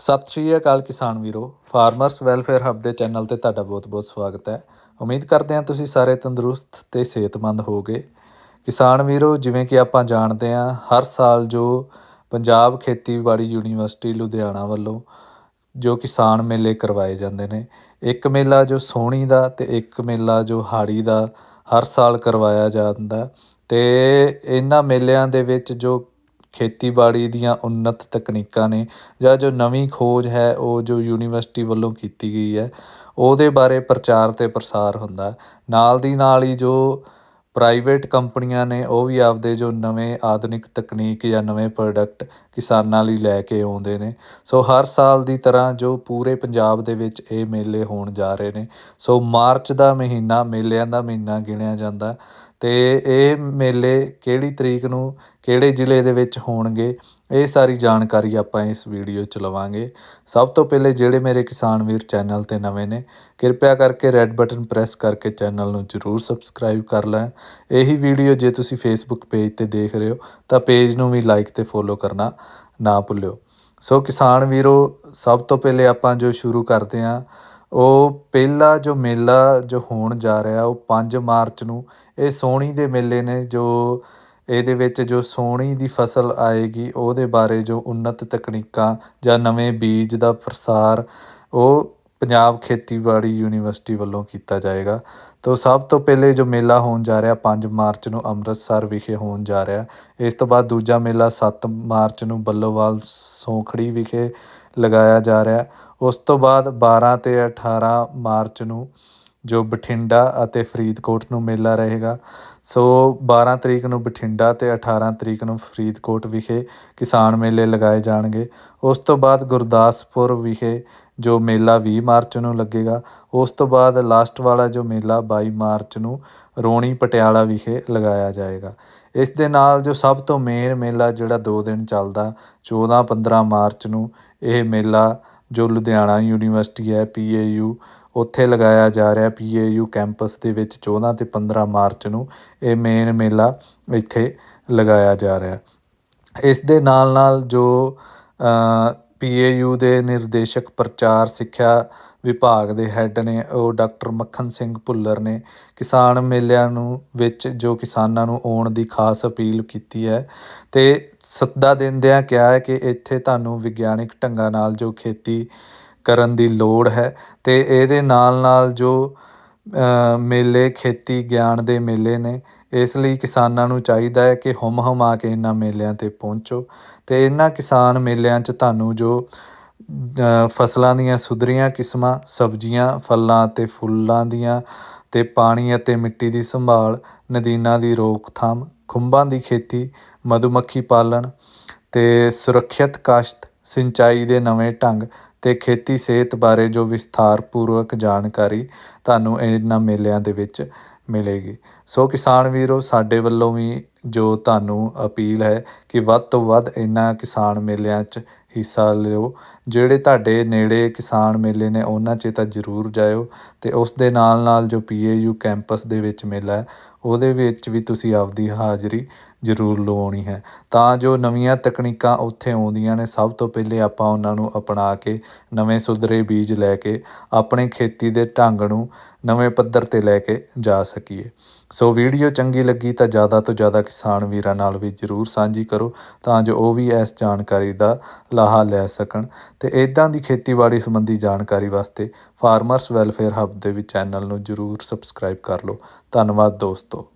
ਸਤਿ ਸ਼੍ਰੀ ਅਕਾਲ ਕਿਸਾਨ ਵੀਰੋ ਫਾਰਮਰਸ ਵੈਲਫੇਅਰ ਹੱਬ ਦੇ ਚੈਨਲ ਤੇ ਤੁਹਾਡਾ ਬਹੁਤ-ਬਹੁਤ ਸਵਾਗਤ ਹੈ। ਉਮੀਦ ਕਰਦੇ ਹਾਂ ਤੁਸੀਂ ਸਾਰੇ ਤੰਦਰੁਸਤ ਤੇ ਸਿਹਤਮੰਦ ਹੋਗੇ ਕਿਸਾਨ ਵੀਰੋ, ਜਿਵੇਂ ਕਿ ਆਪਾਂ ਜਾਣਦੇ ਹਾਂ, ਹਰ ਸਾਲ ਜੋ ਪੰਜਾਬ ਖੇਤੀਬਾੜੀ ਯੂਨੀਵਰਸਿਟੀ ਲੁਧਿਆਣਾ ਵੱਲੋਂ ਜੋ ਕਿਸਾਨ ਮੇਲੇ ਕਰਵਾਏ ਜਾਂਦੇ ਨੇ, ਇੱਕ ਮੇਲਾ ਜੋ ਸੋਹਣੀ ਦਾ ਤੇ ਇੱਕ ਮੇਲਾ ਜੋ ਹਾੜੀ ਦਾ ਹਰ ਸਾਲ ਕਰਵਾਇਆ ਜਾਂਦਾ। ਤੇ ਇਹਨਾਂ ਮੇਲਿਆਂ ਦੇ ਵਿੱਚ ਜੋ ਖੇਤੀਬਾੜੀ ਦੀਆਂ ਉੱਨਤ ਤਕਨੀਕਾਂ ਨੇ ਜਾਂ ਜੋ ਨਵੀਂ ਖੋਜ ਹੈ, ਉਹ ਜੋ ਯੂਨੀਵਰਸਿਟੀ ਵੱਲੋਂ ਕੀਤੀ ਗਈ ਹੈ, ਉਹਦੇ ਬਾਰੇ ਪ੍ਰਚਾਰ ਅਤੇ ਪ੍ਰਸਾਰ ਹੁੰਦਾ ਨਾਲ ਦੀ ਨਾਲ ਹੀ ਜੋ ਪ੍ਰਾਈਵੇਟ ਕੰਪਨੀਆਂ ਨੇ, ਉਹ ਵੀ ਆਪਦੇ ਜੋ ਨਵੇਂ ਆਧੁਨਿਕ ਤਕਨੀਕ ਜਾਂ ਨਵੇਂ ਪ੍ਰੋਡਕਟ ਕਿਸਾਨਾਂ ਲਈ ਲੈ ਕੇ ਆਉਂਦੇ ਨੇ। ਸੋ ਹਰ ਸਾਲ ਦੀ ਤਰ੍ਹਾਂ ਜੋ ਪੂਰੇ ਪੰਜਾਬ ਦੇ ਵਿੱਚ ਇਹ ਮੇਲੇ ਹੋਣ ਜਾ ਰਹੇ ਨੇ। ਸੋ ਮਾਰਚ ਦਾ ਮਹੀਨਾ ਮੇਲਿਆਂ ਦਾ ਮਹੀਨਾ ਗਿਣਿਆ ਜਾਂਦਾ। ਅਤੇ ਇਹ ਮੇਲੇ ਕਿਹੜੀ ਤਰੀਕ ਨੂੰ ਕਿਹੜੇ ਜ਼ਿਲ੍ਹੇ ਦੇ ਵਿੱਚ ਹੋਣਗੇ, ਇਹ ਸਾਰੀ ਜਾਣਕਾਰੀ ਆਪਾਂ ਇਸ ਵੀਡੀਓ 'ਚ ਲਵਾਂਗੇ। ਸਭ ਤੋਂ ਪਹਿਲੇ ਜਿਹੜੇ ਮੇਰੇ ਕਿਸਾਨ ਵੀਰ ਚੈਨਲ ਤੇ ਨਵੇਂ ਨੇ, ਕਿਰਪਾ ਕਰਕੇ ਰੈੱਡ ਬਟਨ ਪ੍ਰੈਸ ਕਰਕੇ ਚੈਨਲ ਨੂੰ ਜਰੂਰ ਸਬਸਕ੍ਰਾਈਬ ਕਰ ਲੈਣ। ਇਹੀ ਵੀਡੀਓ ਜੇ ਤੁਸੀਂ ਫੇਸਬੁੱਕ ਪੇਜ ਤੇ ਦੇਖ ਰਹੇ ਹੋ, ਤਾਂ ਪੇਜ ਨੂੰ ਵੀ ਲਾਈਕ ਤੇ ਫੋਲੋ ਕਰਨਾ ਨਾ ਭੁੱਲਿਓ। ਸੋ ਕਿਸਾਨ ਵੀਰੋ, ਸਭ ਤੋਂ ਪਹਿਲੇ ਆਪਾਂ ਜੋ ਸ਼ੁਰੂ ਕਰਦੇ ਹਾਂ ਉਹ ਪਹਿਲਾ ਜੋ ਮੇਲਾ ਜੋ ਹੋਣ ਜਾ ਰਿਹਾ, ਉਹ ਪੰਜ ਮਾਰਚ ਨੂੰ, ਇਹ ਸੋਹਣੀ ਦੇ ਮੇਲੇ ਨੇ ਜੋ ਇਹਦੇ ਵਿੱਚ ਜੋ ਸੋਹਣੀ ਦੀ ਫਸਲ ਆਏਗੀ, ਉਹਦੇ ਬਾਰੇ ਜੋ ਉੱਨਤ ਤਕਨੀਕਾਂ ਜਾਂ ਨਵੇਂ ਬੀਜ ਦਾ ਪ੍ਰਸਾਰ, ਉਹ ਪੰਜਾਬ ਖੇਤੀਬਾੜੀ ਯੂਨੀਵਰਸਿਟੀ ਵੱਲੋਂ ਕੀਤਾ ਜਾਏਗਾ। ਤੋਂ ਸਭ ਤੋਂ ਪਹਿਲੇ ਜੋ ਮੇਲਾ ਹੋਣ ਜਾ ਰਿਹਾ 5 ਮਾਰਚ ਨੂੰ ਅੰਮ੍ਰਿਤਸਰ ਵਿਖੇ ਹੋਣ ਜਾ ਰਿਹਾ। ਇਸ ਤੋਂ ਬਾਅਦ ਦੂਜਾ ਮੇਲਾ 7 ਮਾਰਚ ਨੂੰ ਬੱਲੋਵਾਲ ਸੌਂਖੜੀ ਵਿਖੇ ਲਗਾਇਆ ਜਾ ਰਿਹਾ। ਉਸ ਤੋਂ ਬਾਅਦ 12 ਅਤੇ 18 ਮਾਰਚ ਨੂੰ ਜੋ ਬਠਿੰਡਾ ਅਤੇ ਫਰੀਦਕੋਟ ਨੂੰ ਮੇਲਾ ਰਹੇਗਾ, ਸੋ 12 ਤਰੀਕ ਨੂੰ ਬਠਿੰਡਾ ਤੇ 18 ਤਰੀਕ ਨੂੰ ਫਰੀਦਕੋਟ ਵਿਖੇ ਕਿਸਾਨ ਮੇਲੇ ਲਗਾਏ ਜਾਣਗੇ। ਉਸ ਤੋਂ ਬਾਅਦ ਗੁਰਦਾਸਪੁਰ ਵਿਖੇ ਜੋ ਮੇਲਾ 20 ਮਾਰਚ ਨੂੰ ਲੱਗੇਗਾ, ਉਸ ਤੋਂ ਬਾਅਦ ਲਾਸਟ ਵਾਲਾ ਜੋ ਮੇਲਾ 22 ਮਾਰਚ ਨੂੰ ਰੋਣੀ ਪਟਿਆਲਾ ਵਿਖੇ ਲਗਾਇਆ ਜਾਏਗਾ। ਇਸ ਦੇ ਨਾਲ ਜੋ ਸਭ ਤੋਂ ਮੇਨ ਮੇਲਾ ਜਿਹੜਾ 2 ਦਿਨ ਚੱਲਦਾ 14 15 ਮਾਰਚ ਨੂੰ ਇਹ ਮੇਲਾ ਜੋ ਲੁਧਿਆਣਾ ਯੂਨੀਵਰਸਿਟੀ ਹੈ, ਪੀ ਏ ਯੂ, ਉੱਥੇ ਲਗਾਇਆ ਜਾ ਰਿਹਾ ਪੀ ਏ ਯੂ ਕੈਂਪਸ ਦੇ ਵਿੱਚ 14 ਅਤੇ 15 ਮਾਰਚ ਨੂੰ ਇਹ ਮੇਨ ਮੇਲਾ ਇੱਥੇ ਲਗਾਇਆ ਜਾ ਰਿਹਾ ਇਸ ਦੇ ਨਾਲ ਨਾਲ ਜੋ ਪੀਏਯੂ ਦੇ ਨਿਰਦੇਸ਼ਕ ਪ੍ਰਚਾਰ ਸਿੱਖਿਆ ਵਿਭਾਗ ਦੇ ਹੈੱਡ ਨੇ, ਉਹ ਡਾਕਟਰ ਮੱਖਣ ਸਿੰਘ ਭੁੱਲਰ ਨੇ, ਕਿਸਾਨ ਮੇਲਿਆਂ ਨੂੰ ਵਿੱਚ ਜੋ ਕਿਸਾਨਾਂ ਨੂੰ ਆਉਣ ਦੀ ਖਾਸ ਅਪੀਲ ਕੀਤੀ ਹੈ ਅਤੇ ਸੱਦਾ ਦਿੰਦਿਆਂ ਕਿਹਾ ਹੈ ਕਿ ਇੱਥੇ ਤੁਹਾਨੂੰ ਵਿਗਿਆਨਿਕ ਢੰਗਾਂ ਨਾਲ ਜੋ ਖੇਤੀ ਕਰਨ ਦੀ ਲੋੜ ਹੈ ਅਤੇ ਇਹਦੇ ਨਾਲ ਨਾਲ ਜੋ ਮੇਲੇ ਖੇਤੀ ਗਿਆਨ ਦੇ ਮੇਲੇ ਨੇ ਇਸ ਲਈ ਕਿਸਾਨਾਂ ਨੂੰ ਚਾਹੀਦਾ ਹੈ ਕਿ ਹੁਮ ਹੁਮਾ ਕੇ ਇਹਨਾਂ ਮੇਲਿਆਂ ਤੇ ਪਹੁੰਚੋ ਤੇ ਇਹਨਾਂ ਕਿਸਾਨ ਮੇਲਿਆਂ 'ਚ ਤੁਹਾਨੂੰ ਜੋ ਫਸਲਾਂ ਦੀਆਂ ਸੁਧਰੀਆਂ ਕਿਸਮਾਂ, ਸਬਜ਼ੀਆਂ, ਫਲਾਂ ਅਤੇ ਫੁੱਲਾਂ ਦੀਆਂ ਤੇ ਪਾਣੀ ਅਤੇ ਮਿੱਟੀ ਦੀ ਸੰਭਾਲ, ਨਦੀਨਾਂ ਦੀ ਰੋਕਥਾਮ, ਖੁੰਬਾਂ ਦੀ ਖੇਤੀ, ਮਧੂਮੱਖੀ ਪਾਲਣ ਤੇ ਸੁਰੱਖਿਅਤ ਕਾਸ਼ਤ, ਸਿੰਚਾਈ ਦੇ ਨਵੇਂ ਢੰਗ ਤੇ ਖੇਤੀ ਸਿਹਤ ਬਾਰੇ ਜੋ ਵਿਸਥਾਰ ਪੂਰਵਕ ਜਾਣਕਾਰੀ ਤੁਹਾਨੂੰ ਇਹਨਾਂ ਮੇਲਿਆਂ ਦੇ ਵਿੱਚ ਮਿਲੇਗੀ। ਸੋ ਕਿਸਾਨ ਵੀਰੋ, ਸਾਡੇ ਵੱਲੋਂ ਵੀ ਜੋ ਤੁਹਾਨੂੰ ਅਪੀਲ ਹੈ ਕਿ ਵੱਧ ਤੋਂ ਵੱਧ ਇਹਨਾਂ ਕਿਸਾਨ ਮੇਲਿਆਂ 'ਚ ਹਿੱਸਾ ਲਿਓ। ਜਿਹੜੇ ਤੁਹਾਡੇ ਨੇੜੇ ਕਿਸਾਨ ਮੇਲੇ ਨੇ, ਉਹਨਾਂ 'ਚ ਤਾਂ ਜ਼ਰੂਰ ਜਾਇਓ ਤੇ ਉਸ ਦੇ ਨਾਲ ਨਾਲ ਜੋ ਪੀਏਯੂ ਕੈਂਪਸ ਦੇ ਵਿੱਚ ਮੇਲਾ ਹੈ, ਉਹਦੇ ਵਿੱਚ ਵੀ ਤੁਸੀਂ ਆਪਦੀ ਹਾਜ਼ਰੀ ਜ਼ਰੂਰ ਲਵਾਉਣੀ ਹੈ। ਤਾਂ ਜੋ ਨਵੀਆਂ ਤਕਨੀਕਾਂ ਉੱਥੇ ਆਉਂਦੀਆਂ ਨੇ, ਸਭ ਤੋਂ ਪਹਿਲੇ ਆਪਾਂ ਉਹਨਾਂ ਨੂੰ ਅਪਣਾ ਕੇ, ਨਵੇਂ ਸੁਧਰੇ ਬੀਜ ਲੈ ਕੇ, ਆਪਣੇ ਖੇਤੀ ਦੇ ਢੰਗ ਨੂੰ ਨਵੇਂ ਪੱਧਰ ਤੇ ਲੈ ਕੇ ਜਾ ਸਕੀਏ। ਸੋ ਵੀਡੀਓ ਚੰਗੀ ਲੱਗੀ ਤਾਂ ਜ਼ਿਆਦਾ ਤੋਂ ਜ਼ਿਆਦਾ ਕਿਸਾਨ ਵੀਰਾਂ ਨਾਲ ਵੀ ਜ਼ਰੂਰ ਸਾਂਝੀ ਕਰੋ ਤਾਂ ਜੋ ਉਹ ਵੀ ਇਸ ਜਾਣਕਾਰੀ ਦਾ ਲਾਹਾ ਲੈ ਸਕਣ। ਤੇ ਇਦਾਂ ਦੀ ਖੇਤੀਬਾੜੀ ਸੰਬੰਧੀ ਜਾਣਕਾਰੀ ਵਾਸਤੇ ਫਾਰਮਰਸ ਵੈਲਫੇਅਰ ਹੱਬ ਦੇ ਵੀ ਚੈਨਲ ਨੂੰ ਜ਼ਰੂਰ ਸਬਸਕ੍ਰਾਈਬ ਕਰ ਲਓ। ਧੰਨਵਾਦ ਦੋਸਤੋ।